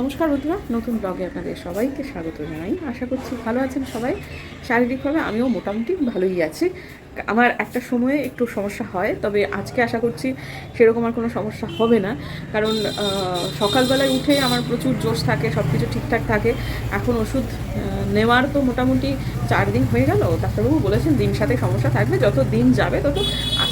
নমস্কার বন্ধুরা, নতুন ব্লগে আপনাদের সবাইকে স্বাগত জানাই। আশা করছি ভালো আছেন সবাই। শারীরিকভাবে আমিও মোটামুটি ভালোই আছি। আমার একটা সময়ে একটু সমস্যা হয়, তবে আজকে আশা করছি সেরকম আর কোনো সমস্যা হবে না। কারণ সকালবেলায় উঠে আমার প্রচুর জোশ থাকে সব কিছু ঠিকঠাক থাকে। এখন ওষুধ নেওয়ার তো মোটামুটি চার দিন হয়ে গেল। ডাক্তারবাবু বলেছেন, দিন সাথে সমস্যা থাকবে, যত দিন যাবে তত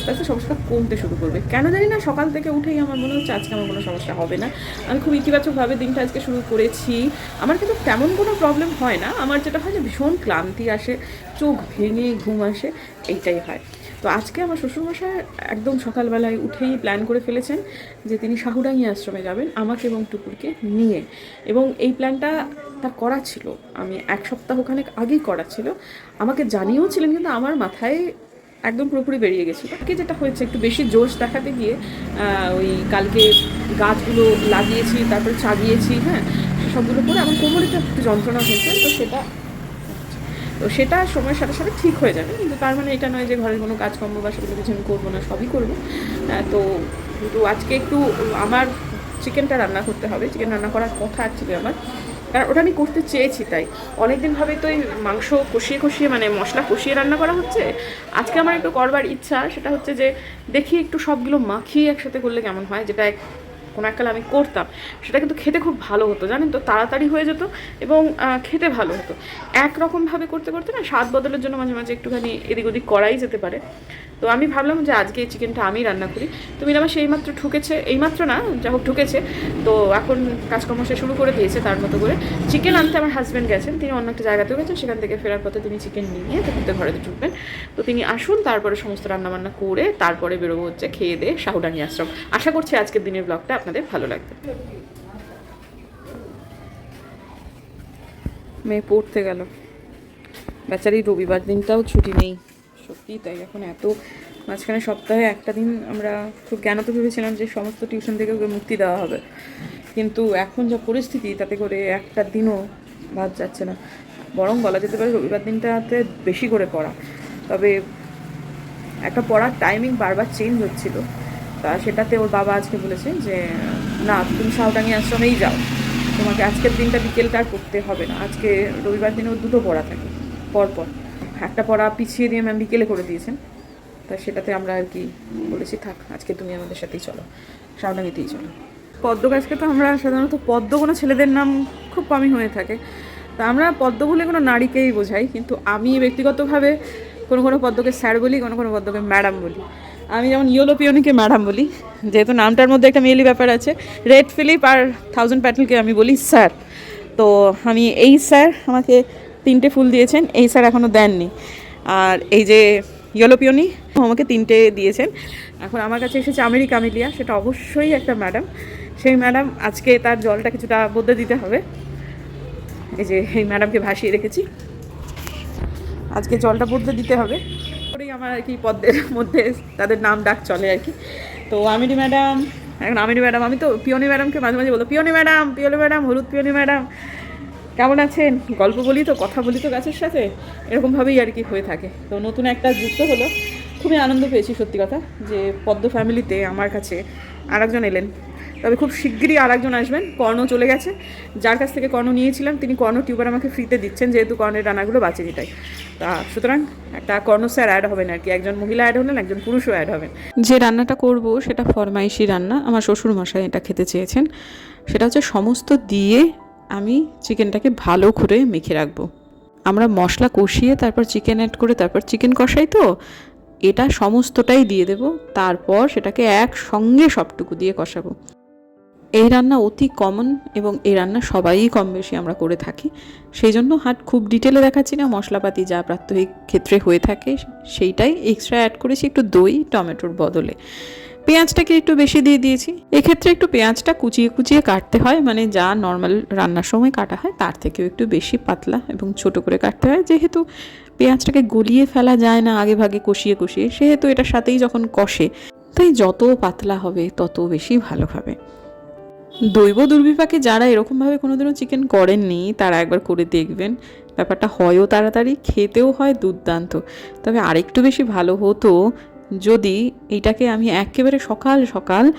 আস্তে আস্তে সমস্যা কমতে শুরু করবে। কেন জানি না, সকাল থেকে উঠেই আমার মনে হচ্ছে আজকে আমার কোনো সমস্যা হবে না। আমি খুব ইতিবাচকভাবে দিনটা আজকে শুরু করেছি। আমার কিন্তু তেমন কোনো প্রবলেম হয় না। আমার যেটা হয় যে, ভীষণ ক্লান্তি আসে, চোখ ভেঙে ঘুম আসে, এইটাই হয়। তো আজকে আমার শ্বশুরমশাই একদম সকালবেলায় উঠেই প্ল্যান করে ফেলেছেন যে, তিনি শাহুডাঙ্গি আশ্রমে যাবেন আমাকে এবং টুকুরকে নিয়ে। এবং এই প্ল্যানটা তার করা ছিল। আমি এক সপ্তাহখানেক আগেই করা ছিল। আমাকে জানিয়েও ছিলেন, কিন্তু আমার মাথায় একদম পুরোপুরি বেরিয়ে গেছিল। কি যেটা হয়েছে, একটু বেশি জোশ দেখাতে গিয়ে ওই কালকে গাছগুলো লাগিয়েছি, তারপরে চাগিয়েছি হ্যাঁ সবগুলো করে আমার কোমরেটা একটু যন্ত্রণা হয়েছে, তো সেটা তো সেটা সময়ের সাথে সাথে ঠিক হয়ে যাবে। কিন্তু তার মানে এটা নয় যে ঘরের কোনো কাজকর্ম বা সেগুলো কিছু আমি করব না, সবই করব। তো কিন্তু আজকে একটু আমার চিকেনটা রান্না করতে হবে। চিকেন রান্না করার কথা অ্যাকচুয়ালি আমার। কারণ ওটা আমি করতে চেয়েছি তাই। অনেকদিন ভাবে তো এই মাংস কষিয়ে কষিয়ে মানে মশলা কষিয়ে রান্না করা হচ্ছে। আজকে আমার একটু করবার ইচ্ছা, সেটা হচ্ছে যে দেখি একটু সবগুলো মাখিয়ে একসাথে করলে কেমন হয়, যেটা এক কোনো এককালে আমি করতাম, সেটা কিন্তু খেতে খুব ভালো হতো, জানেন তো? তাড়াতাড়ি হয়ে যেত এবং খেতে ভালো হতো। একরকমভাবে করতে করতে না স্বাদ বদলের জন্য মাঝে মাঝে একটুখানি এদিক ওদিক করাই যেতে পারে। তো আমি ভাবলাম যে আজকে এই চিকেনটা আমি রান্না করি। তো মিনামা সেইমাত্র ঠুকেছে, এইমাত্র না, যা হোক ঠুকেছে। তো এখন কাজকর্ম সে শুরু করে দিয়েছে তার মতো করে। চিকেন আনতে আমার হাজব্যান্ড গেছেন, তিনি অন্য একটা জায়গাতেও গেছেন, সেখান থেকে ফেরার পথে তিনি চিকেন নিয়ে তারপরে ঘরে ঢুকবেন। তো তিনি আসুন, তারপরে সমস্ত রান্নাবান্না করে তারপরে বেরোবো হচ্ছে খেয়ে দিয়ে শাহুডানি আশ্রম। আশা করছি আজকের দিনের ব্লগটা আপনাদের ভালো লাগবে। মেয়ে পড়তে গেল। বেচারি রবিবার দিনটাও ছুটি নেই। সত্যি তাই, এখন এত মাঝখানে সপ্তাহে একটা দিন আমরা খুব জ্ঞানত ভেবেছিলাম যে সমস্ত টিউশন থেকে ওকে মুক্তি দেওয়া হবে। কিন্তু এখন যা পরিস্থিতি, তাতে করে একটা দিনও বাদ যাচ্ছে না। বরং বলা যেতে পারে রবিবার দিনটাতে বেশি করে পড়া। তবে একটা পড়ার টাইমিং বারবার চেঞ্জ হচ্ছিল। তা সেটাতে ওর বাবা আজকে বলেছে যে, না, তুমি সাউটাঙ্গি আশ্রমেই যাও। তোমাকে আজকের দিনটা বিকেলটা আর পড়তে হবে না। আজকে রবিবার দিনে ওর দুটো পড়া থাকে, পরপর। একটা পড়া পিছিয়ে দিয়ে ম্যাম বিকেলে করে দিয়েছেন। তা সেটাতে আমরা আর কি বলেছি, থাক, আজকে তুমি আমাদের সাথেই চলো। সাউটাঙ্গিতেই চলো। পদ্ম গাছকে তো আমরা সাধারণত পদ্ম কোনো ছেলেদের নাম খুব কমই হয়ে থাকে। তা আমরা পদ্ম বলে কোনো নারীকেই বোঝাই, কিন্তু আমি ব্যক্তিগতভাবে কোনো কোনো পদ্মকে স্যার বলি, কোনো কোনো পদ্মকে ম্যাডাম বলি। আমি যেমন ইয়োলো পিওনিকে ম্যাডাম বলি, যেহেতু নামটার মধ্যে একটা মেয়েলি ব্যাপার আছে রেড ফিলিপ আর থাউজেন্ড প্যাটেলকে আমি বলি স্যার তো আমি এই স্যার আমাকে তিনটে ফুল দিয়েছেন, এই স্যার এখনও দেননি। আর এই যে ইয়েলো পিওনি আমাকে তিনটে দিয়েছেন। এখন আমার কাছে এসেছে আমেরিকা আমেলিয়া, সেটা অবশ্যই একটা ম্যাডাম সেই ম্যাডাম আজকে তার জলটা কিছুটা বদলে দিতে হবে। এই যে, এই ম্যাডামকে ভাসিয়ে রেখেছি। আজকে জলটা বদলে দিতে হবে। করেই আমার আর কি পদ্মের মধ্যে তাদের নাম ডাক চলে আর কি। তো আমিরি ম্যাডাম, এখন আমিরি ম্যাডাম, আমি তো পিওনি ম্যাডামকে মাঝে মাঝে বলতো পিওনি ম্যাডাম পিওনি ম্যাডাম, হলুদ পিওনি ম্যাডাম, কেমন আছেন? গল্প বলি তো, কথা বলি তো গাছের সাথে, এরকমভাবেই আর কি হয়ে থাকে। তো নতুন একটা যুক্ত হলো। খুবই আনন্দ পেয়েছি সত্যি কথা, যে পদ্ম ফ্যামিলিতে আমার কাছে আরেকজন এলেন। তবে খুব শিগগিরই আরেকজন আসবেন কর্ণ চলে গেছে। যার কাছ থেকে কর্ণ নিয়েছিলাম, তিনি কর্ণ টিউবার আমাকে ফ্রিতে দিচ্ছেন, যেহেতু কর্ণের রান্নাগুলো বাঁচিয়ে তাই তা সুতরাং একটা কর্ণ স্যার অ্যাড হবেন আর কি, একজন মহিলা অ্যাড হলেন, একজন পুরুষও অ্যাড হবেন। যে রান্নাটা করব সেটা ফরমাইশি রান্না, আমার শ্বশুর মশাই এটা খেতে চেয়েছেন। সেটা হচ্ছে সমস্ত দিয়ে আমি চিকেনটাকে ভালো করে মেখে রাখব। আমরা মশলা কষিয়ে তারপর চিকেন অ্যাড করে তারপর চিকেন কষাই তো, এটা সমস্তটাই দিয়ে দেব, তারপর সেটাকে একসঙ্গে সবটুকু দিয়ে কষাবো। এই রান্না অতি কমন এবং এই রান্না সবাই কম বেশি আমরা করে থাকি। সেই জন্য হাট খুব ডিটেলে দেখাচ্ছি না, মশলাপাতি যা প্রাত্যহিক ক্ষেত্রে হয়ে থাকে সেইটাই এক্সট্রা অ্যাড করেছি একটু দই, টমেটোর বদলে। পেঁয়াজটাকে একটু বেশি দিয়ে দিয়েছি। এক্ষেত্রে একটু পেঁয়াজটা কুচিয়ে কুচিয়ে কাটতে হয় মানে যা নর্মাল রান্নার সময় কাটা হয় তার থেকেও একটু বেশি পাতলা এবং ছোট করে কাটতে হয়। যেহেতু পেঁয়াজটাকে গলিয়ে ফেলা যায় না, আগে ভাগে কষিয়ে কষিয়ে, সেহেতু এটার সাথেই যখন কষে, তাই যত পাতলা হবে তত বেশি ভালো হবে। দৈব দুর্বিপাকে যারা এরকমভাবে কোনোদিনও চিকেন করেননি, তারা একবার করে দেখবেন। ব্যাপারটা হয়ও তাড়াতাড়ি, খেতেও হয় দুর্দান্ত। তবে আরেকটু বেশি ভালো হতো যদি এটাকে আমি একেবারে সকাল সকাল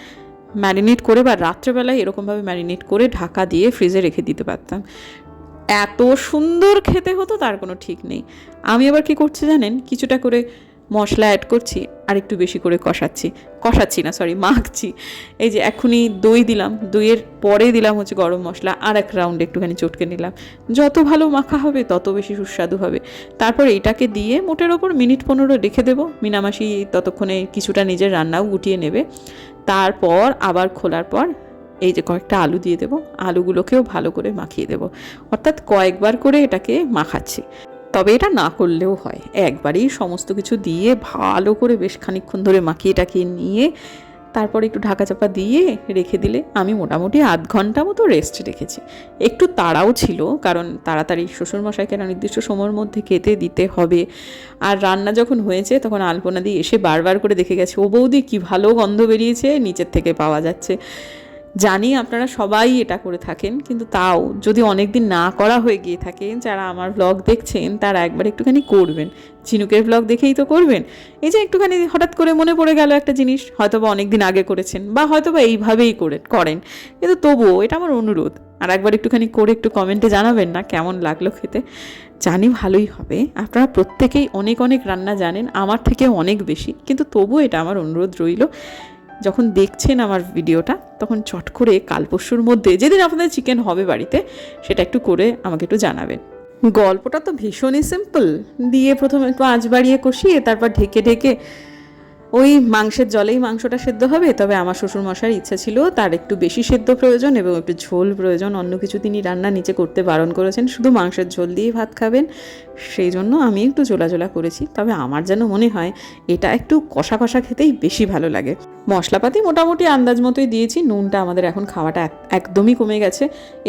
ম্যারিনেট করে বা রাত্রেবেলায় এরকমভাবে ম্যারিনেট করে ঢাকা দিয়ে ফ্রিজে রেখে দিতে পারতাম। এত সুন্দর খেতে হতো, তার কোনো ঠিক নেই। আমি আবার কি করছি জানেন? কিছুটা করে মশলা অ্যাড করছি, আর একটু বেশি করে কষাচ্ছি। কষাচ্ছি না সরি মাখছি। এই যে এখনই দই দিলাম, দইয়ের পরে দিলাম হচ্ছে গরম মশলা, আর এক রাউন্ড একটুখানি চটকে নিলাম। যত ভালো মাখা হবে, তত বেশি সুস্বাদু হবে। তারপর এটাকে দিয়ে মোটের ওপর মিনিট পনেরো রেখে দেবো। মিনামাসি ততক্ষণে কিছুটা নিজের রান্নাও গুটিয়ে নেবে। তারপর আবার খোলার পর এই যে কয়েকটা আলু দিয়ে দেবো। আলুগুলোকেও ভালো করে মাখিয়ে দেবো। অর্থাৎ কয়েকবার করে এটাকে মাখাচ্ছি। তবে এটা না করলেও হয়। একবারেই সমস্ত কিছু দিয়ে ভালো করে বেশ খানিকক্ষণ ধরে মাখিয়ে টাকিয়ে নিয়ে তারপর একটু ঢাকা চাপা দিয়ে রেখে দিলে আমি মোটামুটি আধ ঘণ্টা মতো রেস্ট রেখেছি। একটু তাড়াও ছিল, কারণ তাড়াতাড়ি শ্বশুরমশাইকে একটা নির্দিষ্ট সময়ের মধ্যে খেতে দিতে হবে? আর রান্না যখন হয়েছে, তখন আলপনা দিয়ে এসে বারবার করে দেখে গেছে, ও বৌদি, কী ভালো গন্ধ বেরিয়েছে, নিচের থেকে পাওয়া যাচ্ছে। জানি আপনারা সবাই এটা করে থাকেন, কিন্তু তাও যদি অনেক দিন না করা হয়ে গিয়ে থাকে, যারা আমার ব্লগ দেখছেন, তারা একবার একটুখানি করবেন। ঝিনুকের ব্লগ দেখেই তো করবেন। এই যে একটুখানি হঠাৎ করে মনে পড়ে গেল একটা জিনিস হয়তো বা অনেক দিন আগে করেছেন, বা হয়তো বা এইভাবেই করে, করেন। কিন্তু তবুও এটা আমার অনুরোধ, আর একবার একটুখানি করে একটু কমেন্টে জানাবেন না, কেমন লাগল খেতে। জানি ভালোই হবে, আপনারা প্রত্যেকেই অনেক অনেক রান্না জানেন, আমার থেকে অনেক বেশি, কিন্তু তবুও এটা আমার অনুরোধ রইল। যখন দেখছেন আমার ভিডিওটা, তখন চট করে কাল পরশুর মধ্যে, যেদিন আপনাদের চিকেন হবে বাড়িতে, সেটা একটু করে আমাকে একটু জানাবেন। গল্পটা তো ভীষণই সিম্পল দিয়ে প্রথমে একটু আঁচ বাড়িয়ে কষিয়ে, তারপর ঢেকে ঢেকে ওই মাংসের জলেই মাংসটা সেদ্ধ হবে, তবে আমার শ্বশুরমশার ইচ্ছা ছিল তার একটু বেশি সেদ্ধ প্রয়োজন এবং একটু ঝোল প্রয়োজন, অন্য কিছু তিনি রান্না নিচে করতে বারণ করেছেন, শুধু মাংসের ঝোল দিয়েই ভাত খাবেন, সেই জন্য আমি একটু জোলাজোলা করেছি, তবে আমার যেন মনে হয় এটা একটু কষা কষা খেতেই বেশি ভালো লাগে। মশলাপাতি মোটামুটি আন্দাজ মতোই দিয়েছি, নুনটা আমাদের এখন খাওয়াটা একদমই কমে গেছে,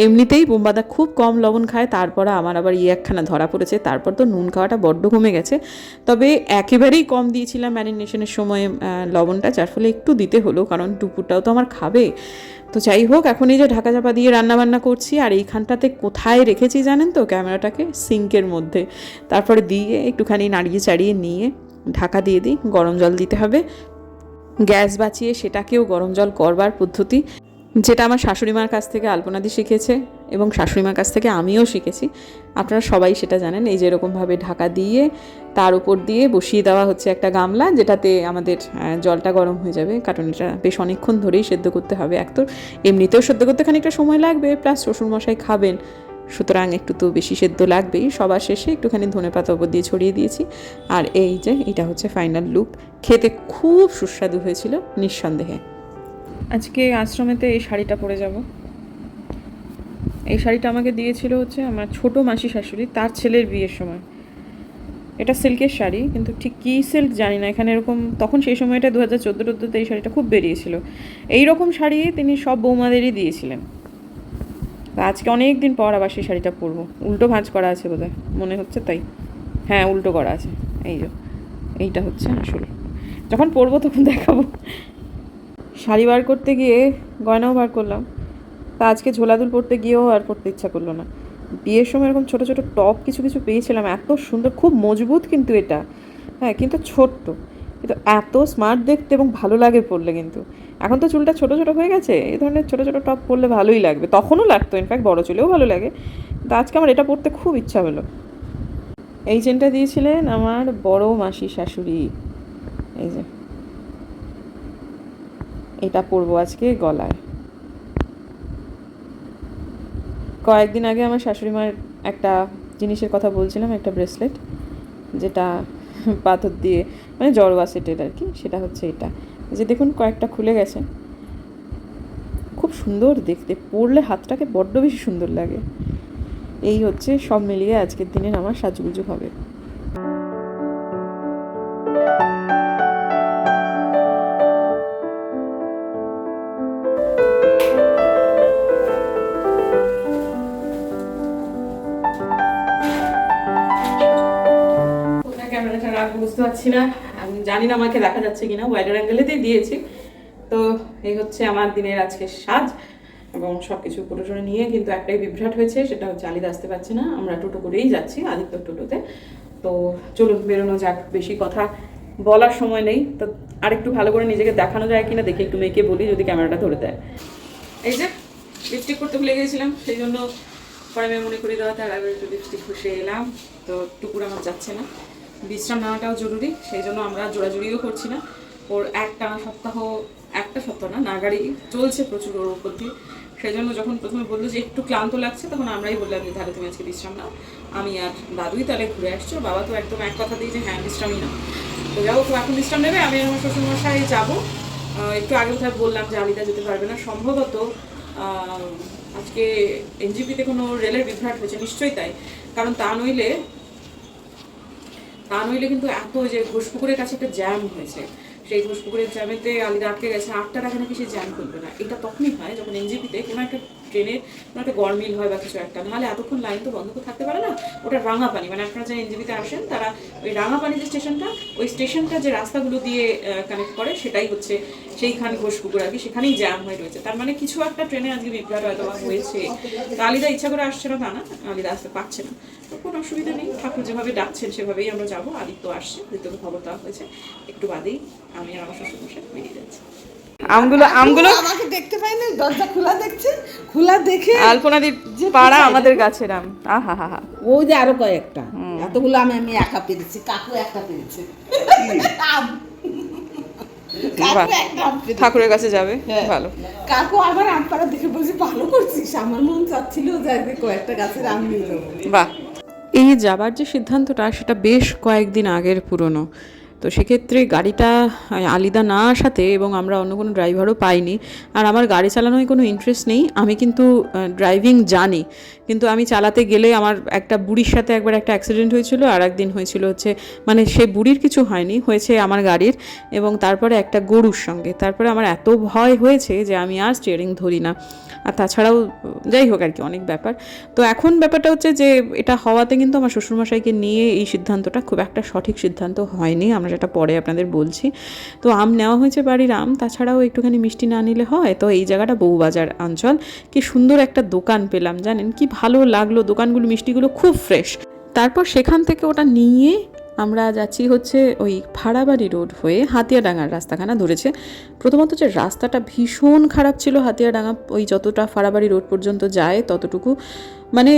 এমনিতেই বোম্বাদা খুব কম লবণ খায়, তারপরে আমার আবার ইয়ে একখানা ধরা পড়েছে, তারপর তো নুন খাওয়াটা বড্ড কমে গেছে, তবে একেবারেই কম দিয়েছিলাম ম্যারিনেশনের সময়। আহ, লবণটা যার ফলে একটু দিতে হলো কারণ দুপুরটাও তো আমার খাবে। তো যাই হোক এখন এই যে ঢাকা চাপা দিয়ে রান্নাবান্না করছি আর এইখানটাতে কোথায় রেখেছি জানেন তো? ক্যামেরাটাকে সিঙ্কের মধ্যে। তারপরে দিয়ে একটুখানি নাড়িয়ে চাড়িয়ে নিয়ে ঢাকা দিয়ে দিই গরম জল দিতে হবে। গ্যাস বাঁচিয়ে সেটাকেও গরম জল করবার পদ্ধতি। যেটা আমার শাশুড়ি মার কাছ থেকে আলপনাদি শিখেছে এবং শাশুড়ি মার কাছ থেকে আমিও শিখেছি। আপনারা সবাই সেটা জানেন, এই যে এরকমভাবে ঢাকা দিয়ে, তার উপর দিয়ে বসিয়ে দেওয়া হচ্ছে একটা গামলা, যেটাতে আমাদের জলটা গরম হয়ে যাবে। এটা বেশ অনেকক্ষণ ধরেই সেদ্ধ করতে হবে এক তো এমনিতেও সেদ্ধ করতে খানিকটা সময় লাগবে, প্লাস শ্বশুরমশাই খাবেন। সুতরাং একটু তো বেশি সেদ্ধ লাগবেই। সবার শেষে একটুখানি ধনে পাতা উপর দিয়ে ছড়িয়ে দিয়েছি। আর এই যে, এটা হচ্ছে ফাইনাল লুক খেতে খুব সুস্বাদু হয়েছিল, নিঃসন্দেহে। আজকে আশ্রমেতে এই শাড়িটা পরে যাব। এই শাড়িটা আমাকে দিয়েছিল হচ্ছে আমার ছোট মাসি শাশুড়ি, তার ছেলের বিয়ের সময়। এটা সিল্কের শাড়ি, কিন্তু ঠিক কী সিল্ক জানি না, এখানে এরকম তখন সেই সময়টা দু হাজার চোদ্দ টোদ্দোতে এই শাড়িটা খুব বেরিয়েছিল। এই রকম শাড়ি তিনি সব বৌমাদেরই দিয়েছিলেন। আজকে অনেক দিন পর আবার সেই শাড়িটা পরবো। উল্টো ভাঁজ করা আছে বোধহয়, মনে হচ্ছে তাই। হ্যাঁ উল্টো করা আছে। এই যে, এইটা হচ্ছে আসল। যখন পরবো তখন দেখাবো। শাড়ি বার করতে গিয়ে গয়নাও বার করলাম। তা আজকে ঝোলাদুল পরতে গিয়েও আর পরতে ইচ্ছা করল না। বিয়ের সময় এরকম ছোটো ছোটো টপ কিছু কিছু পেয়েছিলাম, এত সুন্দর, খুব মজবুত কিন্তু এটা। হ্যাঁ কিন্তু ছোট্ট। কিন্তু এত স্মার্ট দেখতে এবং ভালো লাগে পরলে কিন্তু। এখন তো চুলটা ছোটো ছোটো হয়ে গেছে এই ধরনের ছোটো ছোটো টপ পরলে ভালোই লাগবে। তখনও লাগতো ইনফ্যাক্ট বড় চুলেও ভালো লাগে। তো আজকে আমার এটা পরতে খুব ইচ্ছা হলো। এই চেনটা দিয়েছিলেন আমার বড় মাসি শাশুড়ি। এই যে। এটা পরবো আজকে গলায়। কয়েকদিন আগে আমার শাশুড়ি মার একটা জিনিসের কথা বলছিলাম, একটা ব্রেসলেট, যেটা পাথর দিয়ে মানে জড়োয়া সেটের আর কি, সেটা হচ্ছে এটা। যে দেখুন, কয়েকটা খুলে গেছে। খুব সুন্দর দেখতে, পরলে হাতটাকে বড্ড বেশি সুন্দর লাগে। এই হচ্ছে, সব মিলিয়ে আজকের দিনের আমার সাজগুজু হবে। পারছি না। আমি জানি না আমাকে দেখা যাচ্ছে কিনা ওয়াইডার অ্যাঙ্গেলেতেই দিয়েছি। তো এই হচ্ছে আমার দিনের আজকে সাজ এবং সব কিছু টোটো নিয়ে কিন্তু একটাই বিভ্রাট হয়েছে, সেটা হচ্ছে আলিদা আসতে পারছে না। আমরা টোটো করেই যাচ্ছি আদিত্য টোটোতে। তো চলুন, বেরোনো যাক, বেশি কথা বলার সময় নেই। তো আরেকটু ভালো করে নিজেকে দেখানো যায় কিনা, দেখে একটু মেয়েকে বলি, যদি ক্যামেরাটা ধরে দেয়। এই যে লিপস্টিক করতে ভুলে গেছিলাম সেই জন্য পরে মেয়ে মনে করি দেওয়াতে আর একবার একটু লিপস্টিক ঘষে এলাম। তো টুকুর আমার যাচ্ছে না। বিশ্রাম নেওয়াটাও জরুরি, সেই জন্য আমরা জোড়াজুড়িও করছি না। ওর একটা সপ্তাহ একটা সপ্তাহ না নাগাড়ি চলছে প্রচুর ওর উপর দিয়ে। সেই জন্য যখন প্রথমে বলল যে একটু ক্লান্ত লাগছে, তখন আমরাই বললাম যে, তাহলে তুমি আজকে বিশ্রাম নাও। আমি আর দাদুই তাহলে ঘুরে আসছো। বাবা তো একদম এক কথা দিয়ে যে হ্যাঁ বিশ্রামই নাও। তো যাব তো এখন বিশ্রাম নেবে। আমি আমার শ্বশুরমশাই যাব। একটু আগে কোথায় বললাম যে, আলিদা যেতে পারবে না। সম্ভবত আজকে এনজিপিতে কোনো রেলের বিভ্রাট হয়েছে। নিশ্চয়ই তাই। কারণ তা নইলে তা নইলে কিন্তু এত যে ঘোষপুকুরের কাছে একটা জ্যাম হয়েছে। সেই ঘোষপুকুরের জ্যামেতে আলিদা আটকে গেছে। আটটা টাকা নাকি সে জ্যাম করবে না। এটা তখনই হয় যখন এনজিপিতে কোনো একটা ট্রেনের কোনো একটা গরমিল হয় বা কিছু একটা, নাহলে এতক্ষণ লাইন তো বন্ধ করে থাকতে পারে না, ওটা রাঙাপানি মানে আপনারা যারা এনজিপিতে আসেন তারা ওই রাঙাপানি যে স্টেশনটা, ওই স্টেশনটা যে রাস্তাগুলো দিয়ে কানেক্ট করে সেটাই হচ্ছে সেইখানে ঘোষপুকুর আর কি, সেখানেই জ্যাম হয়ে রয়েছে। তার মানে কিছু একটা ট্রেনে আজকে বিভ্রাট হয়তো হয়েছে। তো আলিদা ইচ্ছা করে আসছে না তা না, আলিদা আসতে পারছে না। তো কোনো অসুবিধা নেই, ঠাকুর যেভাবে ডাকছেন সেভাবেই আমরা যাব, আদিত্য আসছে, আদিত্যকে খবর দেওয়া হয়েছে। একটু বাদেই আমি আর আমার শ্বশুর মশাই বেরিয়ে যাচ্ছি। আমগুলো আমগুলো আমাকে দেখতে পাই না দরজা খোলা দেখছে? খোলা দেখে আলপনাদির পাড়া আমাদের গাছের আম। আহা হা হা। ওই যে আরও কয়েকটা। এতগুলো আমি আমি একা পেরেছি। কাকু একা আম। পেরেছে। ঠাকুরের কাছে যাবে? হ্যাঁ। ভালো। কাকু আবার আম পাড়া দেখে বলছি ভালো করছিস। আমার মন চাচ্ছিল যে কয়েকটা গাছের আম নিয়ে যাব। বাহ। এই যাবার যে সিদ্ধান্তটা সেটা বেশ কয়েকদিন আগের পুরনো। তো সেক্ষেত্রে গাড়িটা আলিদা না আসাতে এবং আমরা অন্য কোনো ড্রাইভারও পাইনি। আর আমার গাড়ি চালানোয় কোনো ইন্টারেস্ট নেই, আমি কিন্তু ড্রাইভিং জানি। কিন্তু আমি চালাতে গেলে আমার একটা বুড়ির সাথে একবার একটা অ্যাক্সিডেন্ট হয়েছিল আর একদিন হয়েছিল হচ্ছে মানে সেই বুড়ির কিছু হয়নি, হয়েছে আমার গাড়ির এবং তারপরে একটা গরুর সঙ্গে। তারপরে আমার এত ভয় হয়েছে যে আমি আর স্টিয়ারিং ধরি না। আর তাছাড়াও, যাই হোক আর কি অনেক ব্যাপার। তো এখন ব্যাপারটা হচ্ছে যে, এটা হওয়াতে কিন্তু আমার শ্বশুরমশাইকে নিয়ে এই সিদ্ধান্তটা খুব একটা সঠিক সিদ্ধান্ত হয়নি। আমরা যেটা পরে আপনাদের বলছি। তো আম নেওয়া হয়েছে বাড়ির আম, তাছাড়াও একটুখানি মিষ্টি না নিলে হয়। তো এই জায়গাটা বউবাজার অঞ্চল। কি সুন্দর একটা দোকান পেলাম, জানেন? কি ভালো লাগল দোকানগুলো, মিষ্টিগুলো খুব ফ্রেশ তারপর সেখান থেকে ওটা নিয়ে আমরা যাচ্ছি হচ্ছে ওই ফাড়াবাড়ি রোড হয়ে হাতিয়াডাঙ্গার রাস্তাখানা ধরেছে। প্রথমত যে রাস্তাটা ভীষণ খারাপ ছিল হাতিয়াডাঙ্গা, ওই যতটা ফাড়াবাড়ি রোড পর্যন্ত যায় ততটুকু। মানে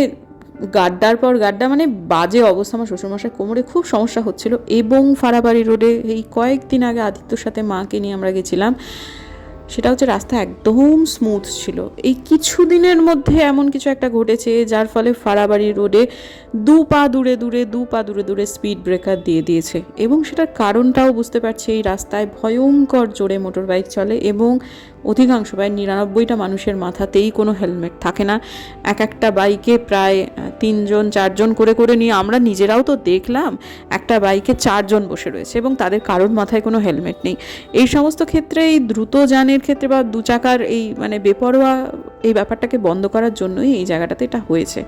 গাড্ডার পর গাড্ডা মানে বাজে অবস্থা আমার শ্বশুরমশাই কোমরে, খুব সমস্যা হচ্ছিল। এবং ফাড়াবাড়ি রোডে এই কয়েকদিন আগে আদিত্যর সাথে মাকে নিয়ে আমরা গেছিলাম। সেটা হচ্ছে রাস্তা একদম স্মুথ ছিল। এই কিছু দিনের মধ্যে এমন কিছু একটা ঘটেছে, যার ফলে ফাড়াবাড়ি রোডে দু পা দূরে দূরে, দু পা দূরে দূরে স্পিড ব্রেকার দিয়ে দিয়েছে। এবং সেটার কারণটাও বুঝতে পারছি, এই রাস্তায় ভয়ঙ্কর জোরে মোটর বাইক চলে এবং অধিকাংশ প্রায় নিরানব্বইটা মানুষের মাথাতেই কোনো হেলমেট থাকে না। এক একটা বাইকে প্রায় তিনজন, চারজন করে করে নিয়ে আমরা নিজেরাও তো দেখলাম একটা বাইকে চারজন বসে রয়েছে এবং তাদের কারোর মাথায় কোনো হেলমেট নেই। এই সমস্ত ক্ষেত্রে এই দ্রুত যানের ক্ষেত্রে বা দু চাকার এই মানে বেপরোয়া এই ব্যাপারটাকে বন্ধ করার জন্যই এই জায়গাটাতে এটা হয়েছে।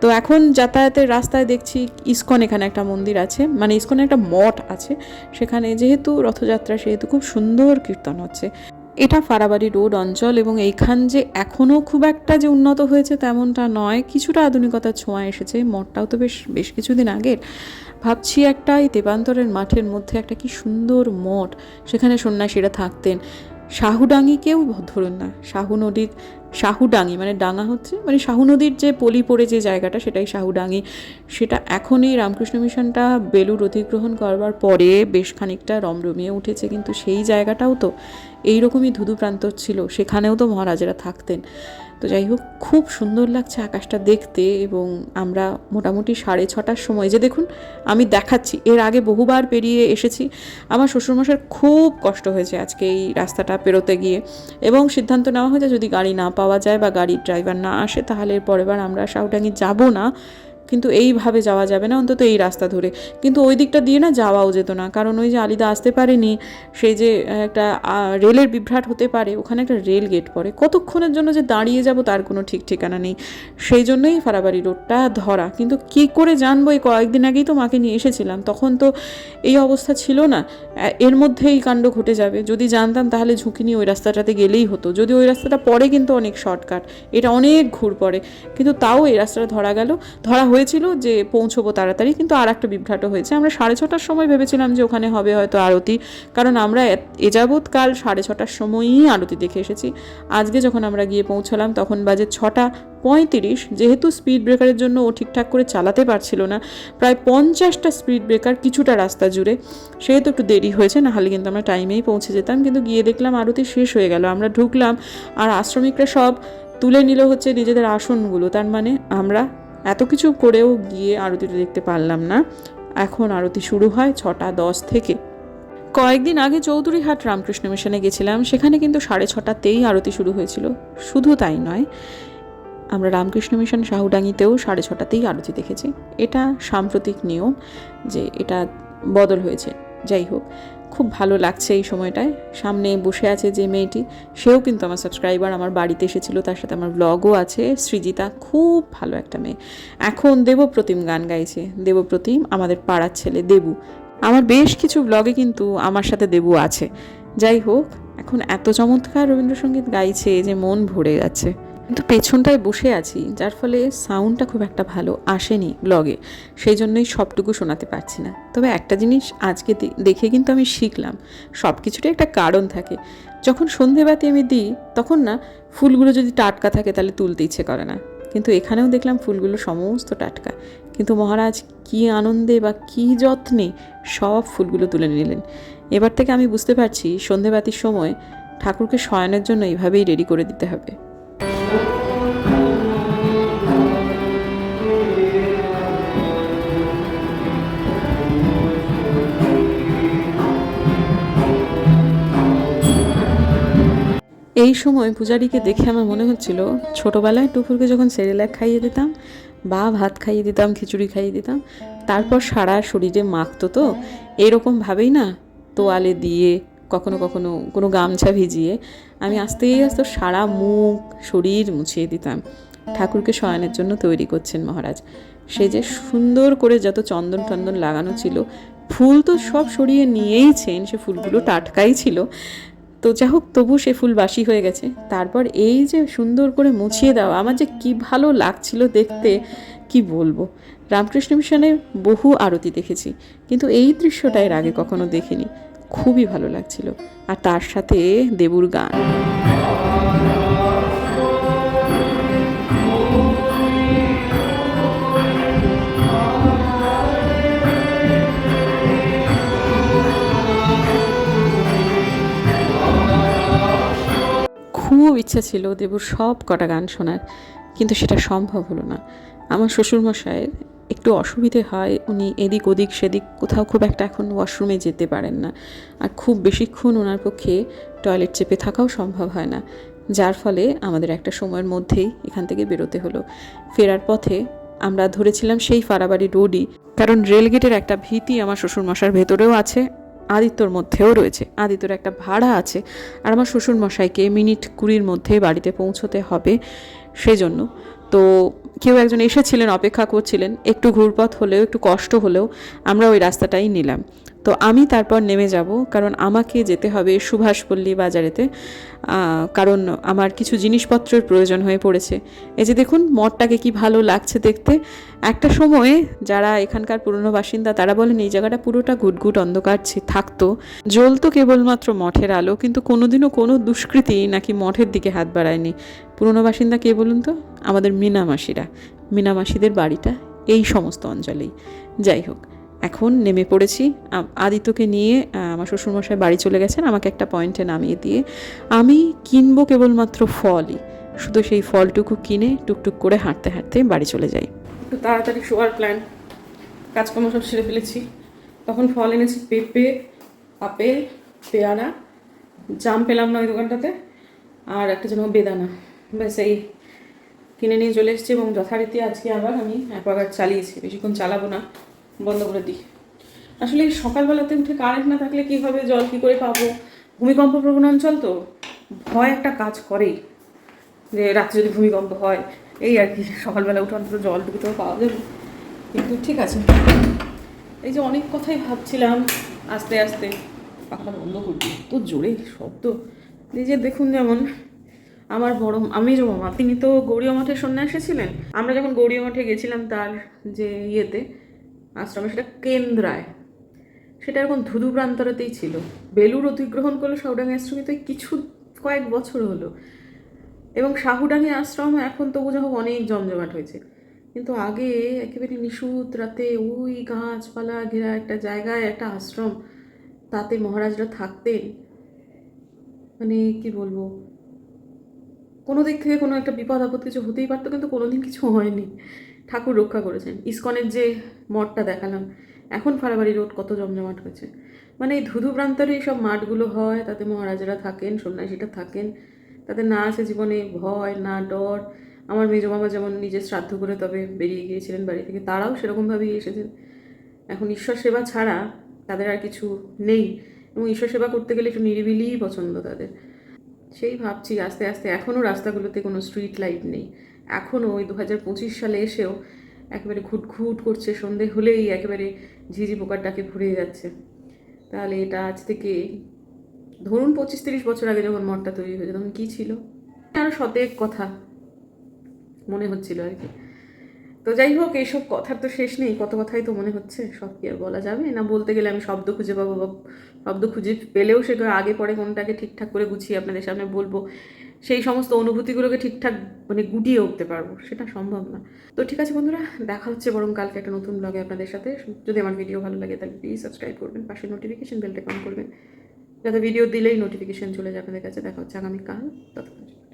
তো এখন যাতায়াতের রাস্তায় দেখছি ইস্কন এখানে একটা মন্দির আছে। মানে ইস্কনে একটা মঠ আছে। সেখানে যেহেতু রথযাত্রা, সেহেতু খুব সুন্দর কীর্তন হচ্ছে। এটা ফারাবাড়ি রোড অঞ্চল এবং এইখান যে এখনও খুব একটা যে উন্নত হয়েছে তেমনটা নয়, কিছুটা আধুনিকতার ছোঁয়া এসেছে, মঠটাও তো বেশ বেশ কিছুদিন আগের। ভাবছি একটা এই তেপান্তরের মাঠের মধ্যে একটা কি সুন্দর মঠ, সেখানে সন্ন্যাসীরা থাকতেন। শাহুডাঙ্গিকেও ধরুন না, শাহু নদীর, শাহুডাঙ্গি মানে ডাঙা হচ্ছে মানে শাহু নদীর যে পলি পড়ে যে জায়গাটা সেটাই শাহুডাঙ্গি। সেটা এখনই রামকৃষ্ণ মিশনটা বেলুর অধিগ্রহণ করবার পরে বেশ খানিকটা রমরমিয়ে উঠেছে, কিন্তু সেই জায়গাটাও তো এইরকমই ধুধু প্রান্তর ছিল। সেখানেও তো মহারাজেরা থাকতেন। তো যাই হোক খুব সুন্দর লাগছে আকাশটা দেখতে এবং আমরা মোটামুটি সাড়ে ছটার সময় যে দেখুন, আমি দেখাচ্ছি। এর আগে বহুবার পেরিয়ে এসেছি। আমার শ্বশুরমশার খুব কষ্ট হয়েছে আজকে এই রাস্তাটা পেরোতে গিয়ে। এবং সিদ্ধান্ত নেওয়া হয়েছে, যদি গাড়ি না পাওয়া যায় বা গাড়ির ড্রাইভার না আসে, তাহলে পরের বার আমরা শাউটাঙ্গি যাব না। কিন্তু এইভাবে যাওয়া যাবে না, অন্তত এই রাস্তা ধরে। কিন্তু ওই দিকটা দিয়ে না যাওয়াও যেত না, কারণ ওই যে আলিদা আসতে পারেনি, সেই যে একটা রেলের বিভ্রাট হতে পারে, ওখানে একটা রেল গেট পড়ে। কতক্ষণের জন্য যে দাঁড়িয়ে যাব তার কোনো ঠিক ঠিকানা নেই। সেই জন্যই ফারাবাড়ি রোডটা ধরা। কিন্তু কি করে জানব, এই কয়েকদিন আগেই তো মাকে নিয়ে এসেছিলাম, তখন তো এই অবস্থা ছিল না। এর মধ্যে এই কাণ্ড ঘটে যাবে। যদি জানতাম তাহলে ঝুঁকি নিয়ে ওই রাস্তাটাতে গেলেই হতো। যদি ওই রাস্তাটা পরে কিন্তু অনেক শর্টকাট, এটা অনেক ঘুর পড়ে। কিন্তু তাও এই রাস্তাটা ধরা গেল। ধরা হয়েছিল যে পৌঁছবো তাড়াতাড়ি, কিন্তু আর একটা বিভ্রাট হয়েছে। আমরা সাড়ে ছটার সময় ভেবেছিলাম যে ওখানে হবে হয়তো আরতি, কারণ আমরা এ- কাল সাড়ে ছটার সময়ই আরতি দেখে এসেছি। আজকে যখন আমরা গিয়ে পৌঁছালাম, তখন বাজে ছটা পঁয়ত্রিশ, যেহেতু স্পিড ব্রেকারের জন্য ও ঠিকঠাক করে চালাতে পারছিল না, প্রায় পঞ্চাশটা স্পিড ব্রেকার কিছুটা রাস্তা জুড়ে। সেহেতু একটু দেরি হয়েছে, না হলে কিন্তু আমরা টাইমেই পৌঁছে যেতাম, কিন্তু গিয়ে দেখলাম আরতি শেষ হয়ে গেল। আমরা ঢুকলাম, আর আশ্রমিকরা সব তুলে নিল হচ্ছে নিজেদের আসনগুলো। তার মানে আমরা এত কিছু করেও গিয়ে আরতিটা দেখতে পারলাম না। এখন আরতি শুরু হয় ছটা দশ থেকে। কয়েকদিন আগে চৌধুরীহাট রামকৃষ্ণ মিশনে গেছিলাম, সেখানে কিন্তু সাড়ে ছটাতেই আরতি শুরু হয়েছিল। শুধু তাই নয়, আমরা রামকৃষ্ণ মিশন শাহুডাঙ্গিতেও সাড়ে ছটাতেই আরতি দেখেছি। এটা সাম্প্রতিক নিয়ম যে এটা বদল হয়েছে। যাই হোক খুব ভালো লাগছে এই সময়টায়। সামনে বসে আছে যে মেয়েটি, সেও কিন্তু আমার সাবস্ক্রাইবার আমার বাড়িতে এসেছিল, তার সাথে আমার ব্লগও আছে। সৃজিতা খুব ভালো একটা মেয়ে। এখন দেবপ্রতিম গান গাইছে। দেবপ্রতিম, আমাদের পাড়ার ছেলে দেবু। আমার বেশ কিছু ব্লগে কিন্তু আমার সাথে দেবু আছে। যাই হোক, এখন এত চমৎকার রবীন্দ্রসঙ্গীত গাইছে যে মন ভরে যাচ্ছে। কিন্তু পেছনটায় বসে আছি, যার ফলে সাউন্ডটা খুব একটা ভালো আসেনি ব্লগে সেই জন্যই সবটুকু শোনাতে পারছি না। তবে একটা জিনিস আজকে দেখে কিন্তু আমি শিখলাম। সব কিছুরই একটা কারণ থাকে। যখন সন্ধেবাতি আমি দিই, তখন না ফুলগুলো যদি টাটকা থাকে তাহলে তুলতে ইচ্ছে করে না। কিন্তু এখানেও দেখলাম ফুলগুলো সমস্ত টাটকা। কিন্তু মহারাজ, কী আনন্দে বা কী যত্নে সব ফুলগুলো তুলে নিলেন। এবার থেকে আমি বুঝতে পারছি সন্ধেবাতির সময় ঠাকুরকে শয়নের জন্য এইভাবেই রেডি করে দিতে হবে। এই সময় পূজারীকে দেখে আমার মনে হচ্ছিল, ছোটোবেলায় টুকুরকে যখন সেরেলাক খাইয়ে দিতাম, বা ভাত খাইয়ে দিতাম, খিচুড়ি খাইয়ে দিতাম, তারপর সারা শরীরে মাখতো তো এরকমভাবেই না তোয়ালে দিয়ে, কখনো কখনো কোনো গামছা ভিজিয়ে আমি আস্তে আস্তে সারা মুখ, শরীর মুছিয়ে দিতাম। ঠাকুরকে শয়নের জন্য তৈরি করছেন মহারাজ। সে যে সুন্দর করে যত চন্দন টন্দন লাগানো ছিল, ফুল তো সব সরিয়ে নিয়েইছেন, সে ফুলগুলো টাটকাই ছিল। তো যা হোক, তবু সে ফুল বাসি হয়ে গেছে। তারপর এই যে সুন্দর করে মুছিয়ে দেওয়া, আমার যে কি ভালো লাগছিল দেখতে, কি বলব? রামকৃষ্ণ মিশনে বহু আরতি দেখেছি, কিন্তু এই দৃশ্যটা এর আগে কখনো দেখিনি। খুবই ভালো লাগছিল। আর তার সাথে দেবুর গান। খুব ইচ্ছা ছিল দেবুর সব কটা গান শোনার, কিন্তু সেটা সম্ভব হলো না। আমার শ্বশুরমশাইয়ের একটু অসুবিধে হয়, উনি এদিক ওদিক সেদিক কোথাও খুব একটা এখন ওয়াশরুমে যেতে পারেন না। আর খুব বেশিক্ষণ ওনার পক্ষে টয়লেট চেপে থাকাও সম্ভব হয় না, যার ফলে আমাদের একটা সময়ের মধ্যেই এখান থেকে বেরোতে হলো। ফেরার পথে আমরা ধরেছিলাম সেই ফারাবাড়ি রোডই কারণ রেলগেটের একটা ভীতি আমার শ্বশুরমশার ভেতরেও আছে। আদিত্যর মধ্যেও রয়েছে। আদিত্যর একটা ভাড়া আছে আর আমার শ্বশুরমশাইকে মিনিট কুড়ির মধ্যে বাড়িতে পৌঁছতে হবে সেজন্য। তো কেউ একজন এসেছিলেন, অপেক্ষা করছিলেন, একটু ঘুরপথ হলেও, একটু কষ্ট হলেও আমরা ওই রাস্তাটাই নিলাম। তো আমি তারপর নেমে যাব, কারণ আমাকে যেতে হবে সুভাষপল্লী বাজারেতে কারণ আমার কিছু জিনিসপত্রের প্রয়োজন হয়ে পড়েছে। এই যে দেখুন, মঠটাকে কি ভালো লাগছে দেখতে। একটা সময়ে যারা এখানকার পুরনো বাসিন্দা, তারা বলেন, এই জায়গাটা পুরোটা ঘুটঘুট অন্ধকার থাকতো। জ্বলতো কেবলমাত্র মঠের আলো, কিন্তু কোনোদিনও কোনো দুষ্কৃতি নাকি মঠের দিকে হাত বাড়ায়নি। পুরনো বাসিন্দা কে বলুন তো? আমাদের মিনামাসিরা। মিনামাসিদের বাড়িটা এই সমস্ত অঞ্চলেই। যাই হোক এখন নেমে পড়েছি। আদিত্যকে নিয়ে আমার শ্বশুরমশাই বাড়ি চলে গেছেন, আমাকে একটা পয়েন্টে নামিয়ে দিয়ে, আমি কিনবো কেবলমাত্র ফলই, শুধু সেই ফলটুকু কিনে টুকটুক করে হাঁটতে হাঁটতে বাড়ি চলে যাই। একটু তাড়াতাড়ি শোয়ার প্ল্যান কাজকর্ম সব সেরে ফেলেছি। তখন ফল এনেছি, পেঁপে, আপেল, পেয়ারা, জাম পেলাম না ওই দোকানটাতে, আর একটা যেন বেদানা। ব্যাস এই কিনে নিয়ে চলে এসেছি এবং যথারীতি আজকে আবার আমি অ্যাকোয়াগার্ড চালিয়েছি, বেশিক্ষণ চালাবো না। বন্ধ করে দিই। আসলে এই সকালবেলাতে উঠে কারেন্ট না থাকলে কীভাবে জল কী করে পাবো? ভূমিকম্প প্রবণ অঞ্চল তো ভয় একটা কাজ করেই। যে রাত্রে যদি ভূমিকম্প হয়, এই আর কি, সকালবেলা উঠে অন্তত জলটুকু তো পাওয়া যাবে। কিন্তু ঠিক আছে। এই যে অনেক কথাই ভাবছিলাম, আস্তে আস্তে। পাখাটা বন্ধ করবি তো জোরে শব্দ। এই যে দেখুন যেমন, আমার বড় আমি যে মামা তিনি তো গৌরীয় মঠে সন্ন্যাসী ছিলেন। আমরা যখন গৌরীয় মঠে গেছিলাম তার যে ইয়েতে আশ্রমে সেটা কেন্দ্রায়। সেটা এরকম ধুধু প্রান্তরেতেই ছিল। বেলুর অধিগ্রহণ করল সাউডাঙ্গি আশ্রমে, তো কিছু কয়েক বছর হলো। এবং শাহুডাঙ্গি আশ্রম এখন তবু যখন অনেক জমজমাট হয়েছে। কিন্তু আগে একেবারে নিশুত রাতে ওই গাছপালা ঘেরা একটা জায়গায়, একটা আশ্রম, তাতে মহারাজরা থাকতেন। মানে কি বলব? কোনো দিক থেকে কোনো একটা বিপদ আপদ কিছু হতেই পারতো, কিন্তু কোনোদিন কিছু হয়নি। ঠাকুর রক্ষা করেছেন। ইস্কনের যে মঠটা দেখালাম, এখন ফারাবাড়ি রোড কত জমজমাট হয়েছে। মানে এই ধুধু প্রান্তরে সব মাঠগুলো হয়, তাতে মহারাজারা থাকেন, সন্ন্যাসীরা থাকেন। তাতে না আছে জীবনে ভয়, না ডর। আমার মেজো বাবা যেমন নিজের শ্রাদ্ধ করে তবে বেরিয়ে গিয়েছিলেন বাড়ি থেকে, তারাও সেরকমভাবেই এসেছেন। এখন ঈশ্বর সেবা ছাড়া তাদের আর কিছু নেই এবং ঈশ্বর সেবা করতে গেলে একটু নিরিবিলিই পছন্দ তাদের। সেই ভাবছি, আস্তে আস্তে এখনও রাস্তাগুলোতে কোনো স্ট্রিট লাইট নেই। এখনও ওই দু হাজার পঁচিশ সালে এসেও একেবারে ঘুটঘুট করছে, সন্ধে হলেই একেবারে ঝিঝি পোকার ডাকে ভরে যাচ্ছে। তাহলে এটা আজ থেকে, ধরুন পঁচিশ তিরিশ বছর আগে যখন মঠটা তৈরি হয়েছে, তখন কী ছিল? আরও সতেক কথা মনে হচ্ছিল আর কি। তো যাই হোক, এইসব কথার তো শেষ নেই, কত কথাই তো মনে হচ্ছে, সব কি আর বলা যাবে? না বলতে গেলে আমি শব্দ খুঁজে পাবো বা শব্দ খুঁজে পেলেও সেটা আগে পরে কোনটাকে ঠিকঠাক করে গুছিয়ে আপনাদের সামনে বলব। সেই সমস্ত অনুভূতিগুলোকে ঠিকঠাক মানে গুটিয়ে উঠতে পারব, সেটা সম্ভব না। তো ঠিক আছে বন্ধুরা, দেখা হচ্ছে বরং কালকে একটা নতুন ব্লগে আপনাদের সাথে। যদি আমার ভিডিও ভালো লাগে তাহলে প্লিজ সাবস্ক্রাইব করবেন, পাশে নোটিফিকেশন বেলটা অন করবেন। যাতে ভিডিও দিলেই নোটিফিকেশন চলে যায় আপনাদের কাছে। দেখা হচ্ছে আগামীকাল। ততক্ষণ।